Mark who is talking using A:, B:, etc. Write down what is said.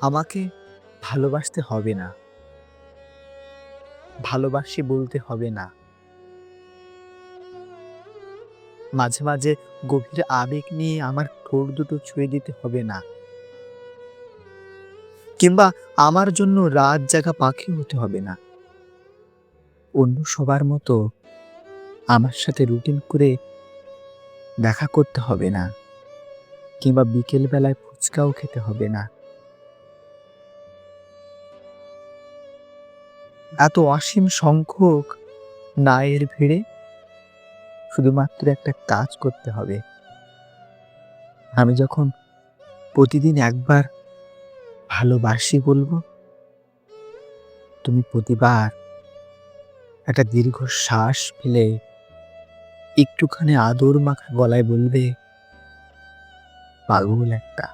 A: আমাকে ভালোবাসতে হবে না। ভালোবাসি বলতে হবে না। মাঝে মাঝে গভীর আবেগ নিয়ে আমার ঠোঁট দুটো ছুঁয়ে দিতে হবে না। কিংবা আমার জন্য রাত জাগা পাখি হতে হবে না। অন্য সবার মতো আমার সাথে রুটিন করে দেখা করতে হবে না। কিংবা বিকেল বেলায় ফুচকাও খেতে হবে না। এত অসীম সংখ্যক না এর ভিড়ে শুধুমাত্র একটা কাজ করতে হবে। আমি যখন প্রতিদিন একবার ভালোবাসি বলব, তুমি প্রতিবার একটা দীর্ঘ শ্বাস ফেলে একটুখানি আদর মাখা গলায় বলবে, পাগল একটা।